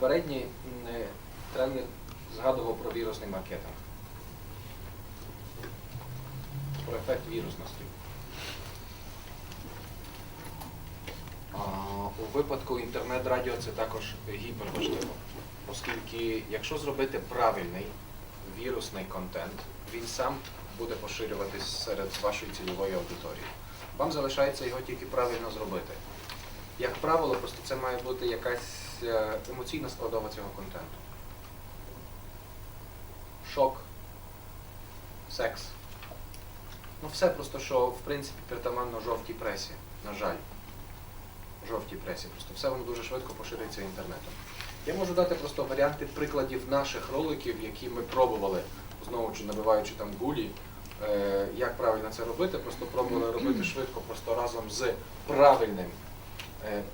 попередній е, тренер згадував про вірусний маркетинг. Про ефект вірусності. У випадку інтернет-радіо це також гіперважливо, оскільки якщо зробити правильний вірусний контент, він сам буде поширюватись серед вашої цільової аудиторії. Вам залишається його тільки правильно зробити. Як правило, просто це має бути якась е, емоційна складова цього контенту. Шок, секс. Ну все просто, що в принципі притаманно жовтій пресі, на жаль. Жовтій пресі. Просто все воно дуже швидко поширюється інтернетом. Я можу дати просто варіанти прикладів наших роликів, які ми пробували, знову чи набиваючи там гулі, е, як правильно це робити. Просто пробували робити швидко, просто разом з правильним,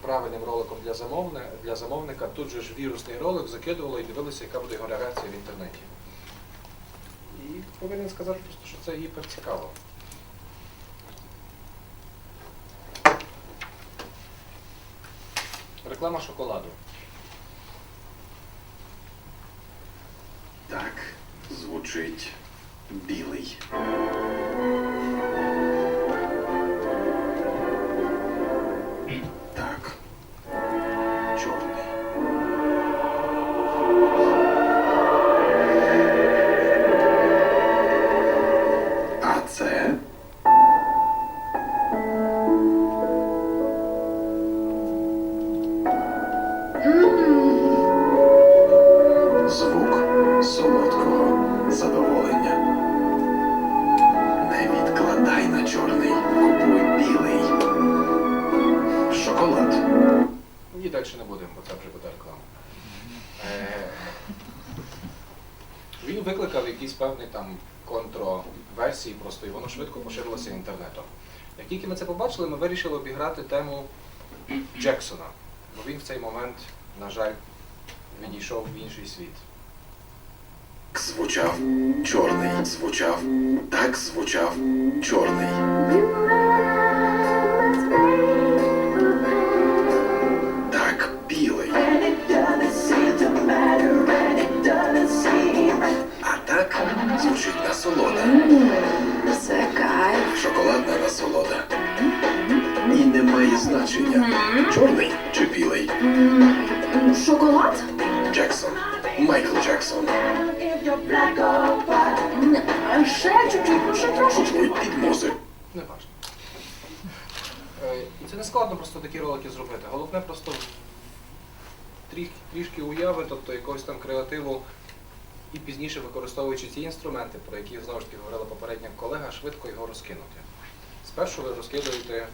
правильним роликом для, замовни, для замовника. Тут же ж вірусний ролик закидували і дивилися, яка буде його реакція в інтернеті. І повинен сказати просто, що це гіпер цікаво. Реклама шоколаду. Так, звучить білий. Він викликав якісь певні там контроверсії, просто і воно швидко поширилося інтернетом. Як тільки ми це побачили, ми вирішили обіграти тему Джексона, бо він в цей момент, на жаль, відійшов в інший світ. Звучав чорний. Звучав. Так звучав чорний. Такі ролики зробити. Головне просто трі- трішки уяви, тобто якогось там креативу, і пізніше використовуючи ці інструменти, про які знову ж таки говорила попередня колега, швидко його розкинути. Спершу ви розкидуєте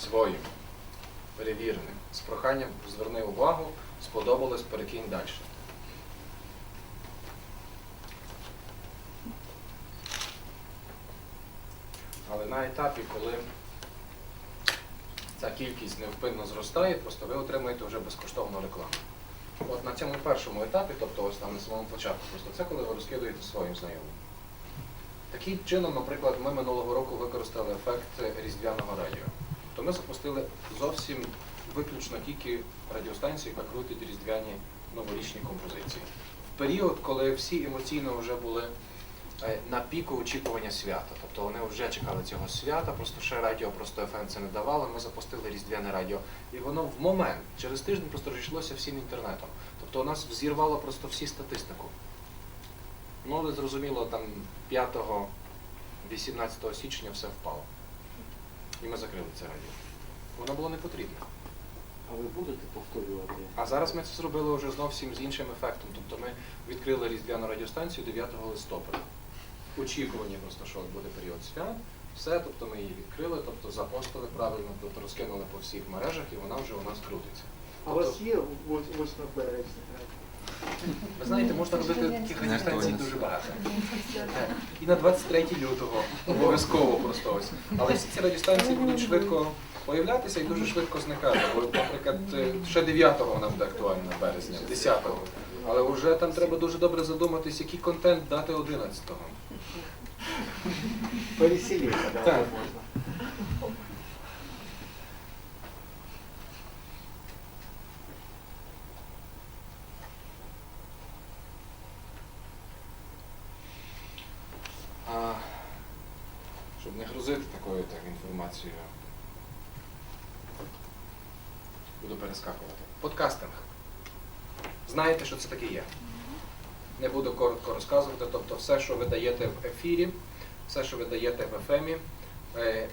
своїм, перевіреним, з проханням зверни увагу, сподобалось, перекинь далі. Але на етапі, коли ця кількість невпинно зростає, просто ви отримуєте вже безкоштовну рекламу. От на цьому першому етапі, тобто ось там на самому початку, просто це коли ви розкидуєте своїм знайомим. Таким чином, наприклад, ми минулого року використали ефект різдвяного радіо. То ми запустили зовсім виключно тільки радіостанцію, яка крутить різдвяні новорічні композиції. В період, коли всі емоційно вже були на піку очікування свята. Тобто вони вже чекали цього свята, просто ще радіо просто FM це не давало. Ми запустили різдвяне радіо. І воно в момент, через тиждень просто розійшлося всім інтернетом. Тобто у нас взірвало просто всі статистику. Ну, але зрозуміло, там 5-18 січня все впало. І ми закрили це радіо. Воно було не потрібне. А ви будете повторювати? А зараз ми це зробили вже зовсім з іншим ефектом. Тобто ми відкрили різдвяну радіостанцію 9 листопада. Очікування просто, що буде період свят. Все, тобто ми її відкрили, тобто запостили правильно, тобто розкинули по всіх мережах і вона вже у нас крутиться. А у вас є 8 березня? Ви знаєте, можна робити таких радіостанцій дуже багато. І на 23 лютого обов'язково просто ось. Але всі ці радіостанції будуть швидко появлятися і дуже швидко зникати. Бо, наприклад, е, ще 9-го вона буде актуальна березня, 10-го. Але вже там треба дуже добре задуматись, який контент дати 11-го. Повеселіше, так. можна. А, щоб не грузити такою так, інформацією, буду перескакувати. Подкастинг. Знаєте, що це таке є? Не буду коротко розказувати. Тобто все, що ви даєте в ефірі, все, що ви даєте в ефемі, е,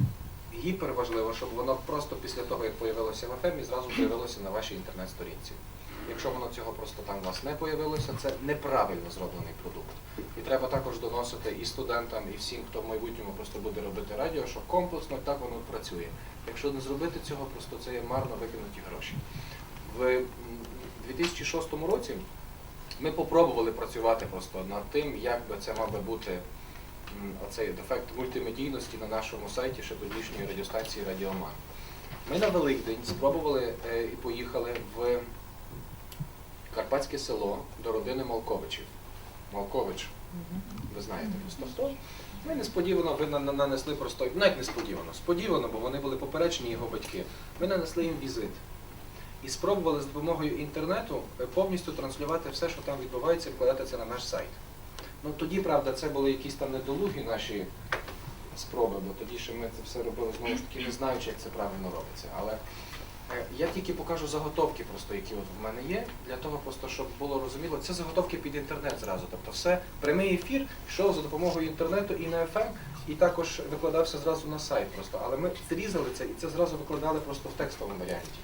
гіперважливо, щоб воно просто після того, як появилося в ефемі, зразу появилося на вашій інтернет-сторінці. Якщо воно цього просто там у вас не появилося, це неправильно зроблений продукт. І треба також доносити і студентам, і всім, хто в майбутньому просто буде робити радіо, що комплексно так воно працює. Якщо не зробити цього, просто це є марно викинуті гроші. В 2006 році ми попробували працювати просто над тим, як би це мав би бути оцей ефект мультимедійності на нашому сайті ще тодішньої радіостанції Радіоман. Ми на Великдень спробували е, і поїхали в Карпатське село до родини Малковичів. Малкович, ви знаєте просто. Ми несподівано ви на- на- нанесли просто, ну як несподівано, сподівано, бо вони були попереджені його батьки. Ми нанесли їм візит. І спробували з допомогою інтернету е, повністю транслювати все, що там відбувається, і вкладати це на наш сайт. Ну тоді, правда, це були якісь там недолугі наші спроби, бо тоді ще ми це все робили знову ж таки, не знаючи, як це правильно робиться. Але е, я тільки покажу заготовки, просто які от в мене є, для того, просто щоб було розуміло, це заготовки під інтернет зразу. Тобто все прямий ефір йшов за допомогою інтернету і на FM, і також викладався зразу на сайт. Просто але ми зрізали це і це зразу викладали просто в текстовому варіанті.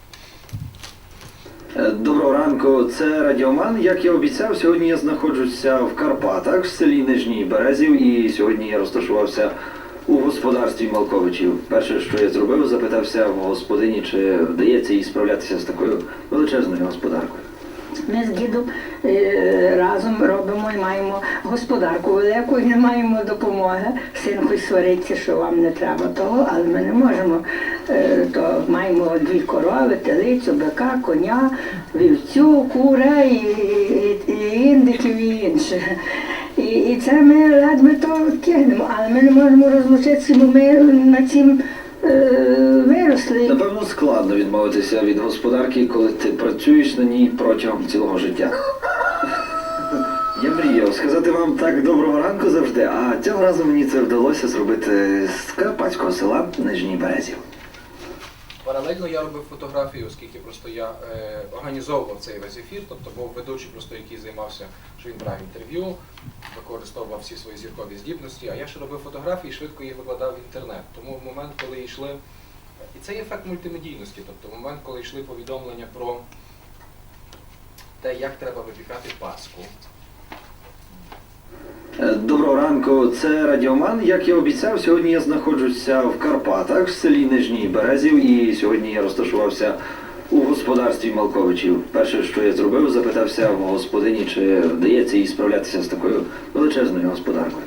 Е, Доброго ранку, це Радіоман. Як я обіцяв, сьогодні я знаходжуся в Карпатах, в селі Нижній Березів, і сьогодні я розташувався у господарстві Малковичів. Перше, що я зробив, запитався в господині, чи вдається їй справлятися з такою величезною господаркою. Ми з дідом е, разом робимо і маємо господарку велику і не маємо допомоги. Син хоч свариться, що вам не треба того, але ми не можемо. Е, то маємо дві корови, телицю, бика, коня, вівцю, кура і, і, і індиків і інше. І, і це ми ледве то кинемо, але ми не можемо розлучитися, бо ми на цім е, виросли. Напевно, складно відмовитися від господарки, коли ти працюєш на ній протягом цілого життя. Я мріяв сказати вам так доброго ранку завжди, а цього разу мені це вдалося зробити з карпатського села Нижній Березів. Паралельно я робив фотографії, оскільки просто я е, організовував цей весь ефір, тобто був ведучий, просто який займався, що він брав інтерв'ю, використовував всі свої зіркові здібності, а я ще робив фотографії і швидко їх викладав в інтернет. Тому в момент, коли йшли. І це є ефект мультимедійності, тобто в момент, коли йшли повідомлення про те, як треба випікати паску. Е, Доброго ранку, це Радіоман. Як я обіцяв, сьогодні я знаходжуся в Карпатах, в селі Нижній Березів, і сьогодні я розташувався у господарстві Малковичів. Перше, що я зробив, запитався в господині, чи вдається їй справлятися з такою величезною господаркою.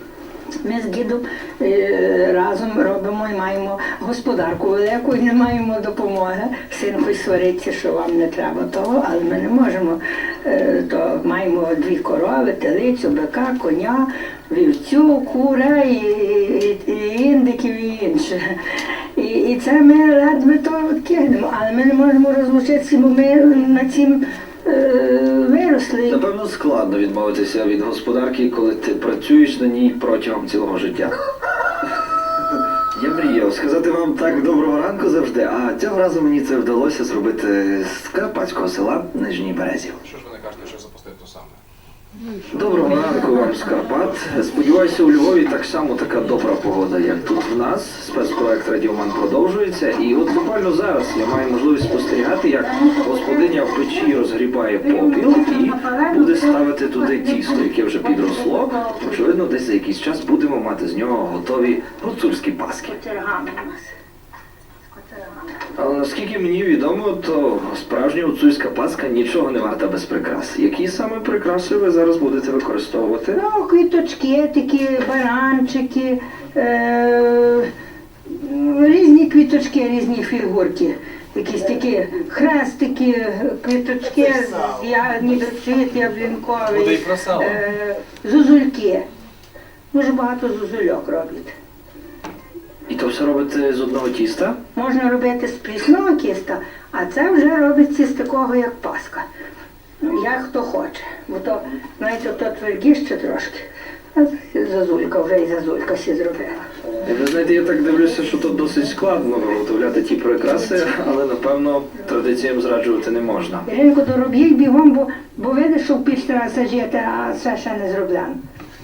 Ми з дідом е, разом робимо і маємо господарку велику і не маємо допомоги. Син хоч свариться, що вам не треба того, але ми не можемо. Е, то маємо дві корови, телицю, бика, коня, вівцю, кура і, і, і індиків і інше. І, і це ми ледве то кинемо, але ми не можемо розлучитися, бо ми на цім виросли. Напевно, складно відмовитися від господарки, коли ти працюєш на ній протягом цілого життя. Я мріяв сказати вам так доброго ранку завжди, а цього разу мені це вдалося зробити з карпатського села Нижній Березів. Що ж ви не кажете, що запустити то саме? Доброго ранку вам з Карпат. Сподіваюся, у Львові так само така добра погода, як тут в нас. Спецпроект Радіоман продовжується. І от буквально зараз я маю можливість спостерігати, як господиня в печі розгрібає попіл і буде ставити туди тісто, яке вже підросло. Очевидно, десь за якийсь час будемо мати з нього готові гуцульські паски. Котергами у нас. Котергами. Але наскільки мені відомо, то справжня гуцульська паска нічого не варта без прикрас. Які саме прикраси ви зараз будете використовувати? Ну, квіточки, такі баранчики, е, різні квіточки, різні фігурки. Якісь такі хрестики, квіточки, з я, ніби цвіт яблінковий, е, зузульки. Дуже багато зузульок роблять. І то все робите з одного тіста? Можна робити з прісного кіста, а це вже робиться з такого, як паска. Як хто хоче. Бо то, знаєте, то твердіще трошки. Зазулька вже і зазулька сі зробила. Ви знаєте, я так дивлюся, що тут досить складно виготовляти ті прикраси, але напевно традиціям зраджувати не можна. Іринко, доробіть бігом, бо, бо видиш, що в піч треба а це ще не зроблено.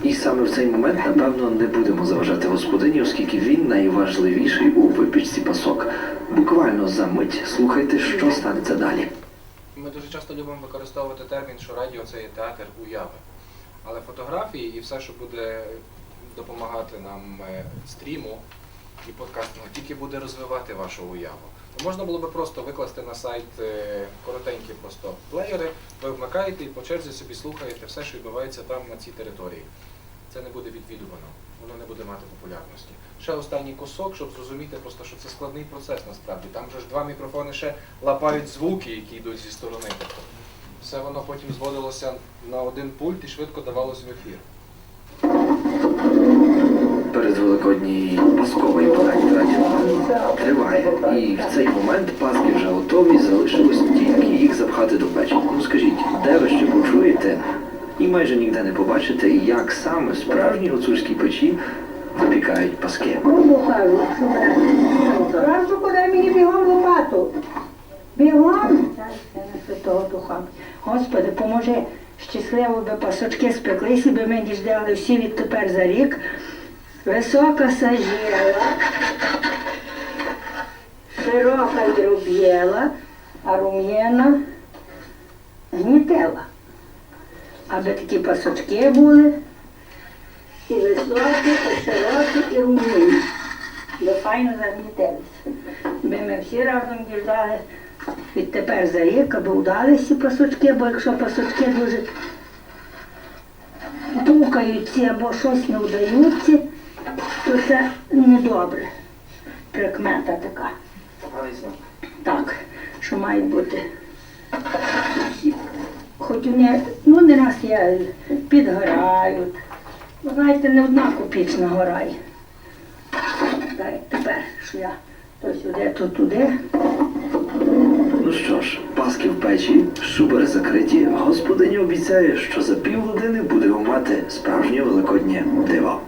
І саме в цей момент, напевно, не будемо заважати господині, оскільки він найважливіший у випічці пасок. Буквально за мить слухайте, що станеться далі. Ми дуже часто любимо використовувати термін, що радіо це є театр уяви. Але фотографії і все, що буде допомагати нам е, стріму і подкастингу, тільки буде розвивати вашу уяву. Можна було би просто викласти на сайт е, коротенькі просто плеєри, ви вмикаєте і по черзі собі слухаєте все, що відбувається там на цій території. Це не буде відвідувано, воно не буде мати популярності. Ще останній кусок, щоб зрозуміти просто, що це складний процес насправді. Там же ж два мікрофони ще лапають звуки, які йдуть зі сторони. Тобто все воно потім зводилося на один пульт і швидко давалось в ефір. Момент паски вже готові, залишилось тільки їх запхати до печі. Скажіть, де ви ще почуєте і майже ніде не побачите, як саме в справжній гуцульській печі випікають паски. Разу подай мені бігом лопату. Бігом. Святого Духа. Господи, поможи. Щасливо би пасочки спеклися, би ми діждали всі відтепер за рік. Висока сажіла, широка дроб'єла, а рум'яна гнітела. Аби такі пасочки були, і високі, і широкі, і рум'яні. Би файно загнітилися. Би ми всі разом діждали відтепер за рік, аби вдалися пасочки, бо якщо пасочки дуже тукаються або щось не вдаються, то це недобре. Прикмета така. Так, що має бути. Хоч вони, ну не раз я підгорають. Ви знаєте, не одна копічна горає. Так, як тепер, що я то сюди, то туди. Ну що ж, паски в печі, шубери закриті. Господиня обіцяє, що за півгодини будемо мати справжнє великоднє диво.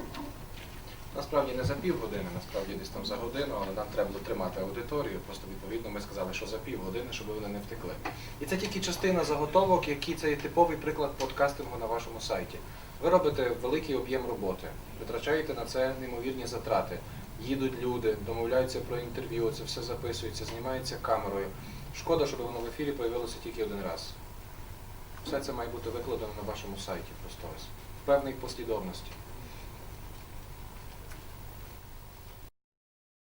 Насправді не за півгодини, насправді десь там за годину, але нам треба дотримати аудиторію. Просто відповідно ми сказали, що за півгодини, щоб вони не втекли. І це тільки частина заготовок, які це є типовий приклад подкастингу на вашому сайті. Ви робите великий об'єм роботи, витрачаєте на це неймовірні затрати. Їдуть люди, домовляються про інтерв'ю, це все записується, знімається камерою. Шкода, щоб воно в ефірі появилося тільки один раз. Все це має бути викладено на вашому сайті просто ось в певній послідовності.